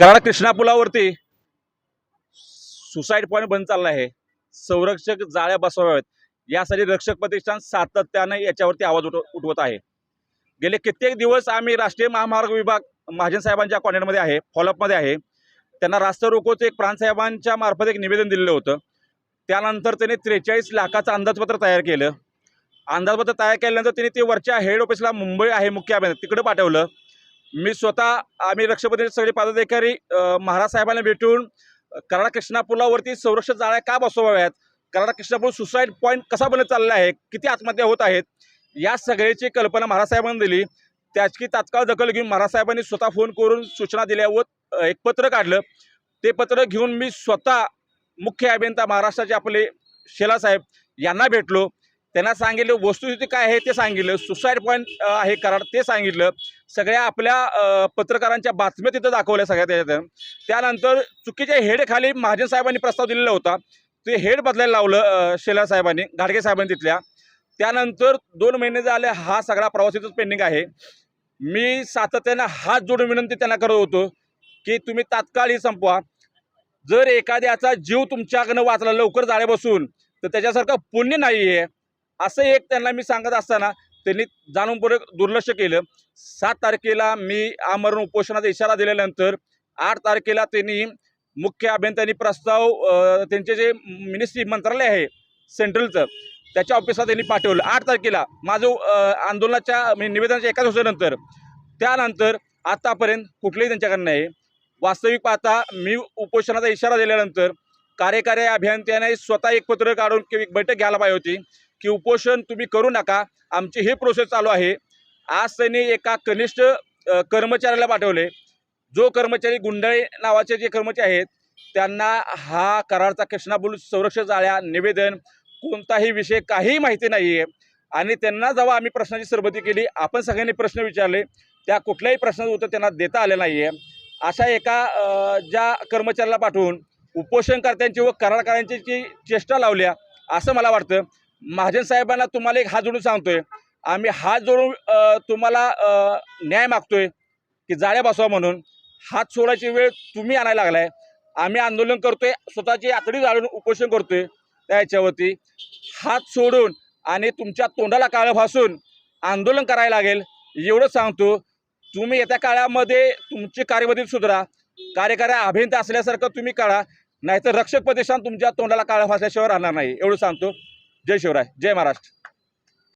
कराड कृष्णा पुलावरती suicide point बंद चालला आहे. संरक्षक जाळ्या बसवाव्यात. यासाठी रक्षक प्रतिष्ठान सातत्याने याच्यावरती आवाज उठ उठवत आहे. गेले कित्येक दिवस आम्ही राष्ट्रीय महामार्ग विभाग महाजन साहेबांच्या कॉन्टॅक्टमध्ये आहे फॉलोअपमध्ये आहे. त्यांना रास्ता रोकोचं एक प्रांतसाहेबांच्या मार्फत एक निवेदन दिलेलं होतं. त्यानंतर त्यांनी त्रेचाळीस लाखाचं अंदाजपत्र तयार केलं. अंदाजपत्र तयार केल्यानंतर त्यांनी ते वरच्या हेड ऑफिसला मुंबई आहे मुख्य अभियान तिकडे पाठवलं. मी स्वतः आम्ही रक्षपतीचे सगळे पदाधिकारी महाराजसाहेबांना महाराज साहेबांना भेटून अ, कराडा कृष्णा पुलावरती संरक्षण जाळ्या का बसवाव्यात? कराडा कृष्णापूर सुसाईड पॉईंट कसा बनत चालला आहे? किती आत्महत्या होत आहेत? या सगळ्याची कल्पना महाराज साहेबांनी दिली. त्याची तात्काळ दखल घेऊन महाराज साहेबांनी स्वतः फोन करून सूचना दिल्या व एक पत्र काढलं. ते पत्र घेऊन मी स्वतः मुख्य अभियंता महाराष्ट्राचे आपले शेला साहेब यांना भेटलो. त्यांना सांगितलं वस्तुस्थिती काय आहे ते सांगितलं सुसाईड पॉईंट आहे कराड ते सांगितलं. सगळ्या आपल्या पत्रकारांच्या बातम्या तिथं दाखवल्या सगळ्या त्याच्यात त्यानंतर चुकीच्या हेडखाली महाजन साहेबांनी प्रस्ताव दिलेला होता. ते हेड बदलायला लावलं शेला साहेबांनी घाडगे साहेबांनी तिथल्या. त्यानंतर दोन महिने झाले हा सगळा प्रवास पेंडिंग आहे. मी सातत्यानं हात जोडून विनंती त्यांना करत होतो की तुम्ही तात्काळ ही संपवा. जर एखाद्याचा जीव तुमच्याकडनं वाचला लवकर जाळे बसून तर त्याच्यासारखं पुण्य नाही आहे असं एक त्यांना मी सांगत असताना त्यांनी जाणूनपूर्वक दुर्लक्ष केलं. सात तारखेला मी आमरण उपोषणाचा इशारा दिल्यानंतर आठ तारखेला त्यांनी मुख्य अभियंत्यांनी प्रस्ताव त्यांचे जे मिनिस्ट्री मंत्रालय आहे सेंट्रलचं त्याच्या ऑफिसला त्यांनी पाठवलं. आठ तारखेला माझं आंदोलनाच्या म्हणजे निवेदनाच्या एकाच दिवसानंतर त्यानंतर आतापर्यंत कुठलंही त्यांच्याकडनं नाही. वास्तविक पाहता मी उपोषणाचा इशारा दिल्यानंतर कार्यकारी अभियंत्याने स्वतः एक पत्र काढून किंवा एक बैठक घ्यायला पाहिजे होती. की उपोषण तुम्ही करू नका. आमची ही प्रोसेस चालू आहे. आज त्यांनी एका कनिष्ठ कर्मचाऱ्याला पाठवले. जो कर्मचारी गुंडाळे नावाचे जे कर्मचारी आहेत त्यांना हा करारचा कृष्णाबुल संरक्षण जाळ्या निवेदन कोणताही विषय काही माहिती नाही आहे आणि त्यांना जेव्हा आम्ही प्रश्नाची सरबती केली आपण सगळ्यांनी प्रश्न विचारले. त्या कुठल्याही प्रश्नाचं उत्तर त्यांना देता आलं नाही आहे अशा एका ज्या कर्मचाऱ्याला पाठवून उपोषणकर्त्यांची व करारकर्त्यांची जी चेष्टा लावल्या असं मला वाटतं. महाजन साहेबांना तुम्हाला एक हात जोडून सांगतोय. आम्ही हात जोडून तुम्हाला न्याय मागतोय की जाळ्या बसवा म्हणून. हात सोडायची वेळ तुम्ही आणायला लागलाय. आम्ही आंदोलन करतोय स्वतःची आतडी जाळून उपोषण करतोय त्या याच्यावरती. हात सोडून आणि तुमच्या तोंडाला काळं भासून आंदोलन करायला लागेल. एवढं सांगतो तुम्ही येत्या काळामध्ये तुमची कार्यपद्धती सुधारा. कार्यकारी अभियंता असल्यासारखं तुम्ही काढा नाहीतर रक्षक प्रदेशात तुमच्या तोंडाला काळं फासल्याशिवाय राहणार नाही. एवढं सांगतो. जय शिवराय जय महाराष्ट्र.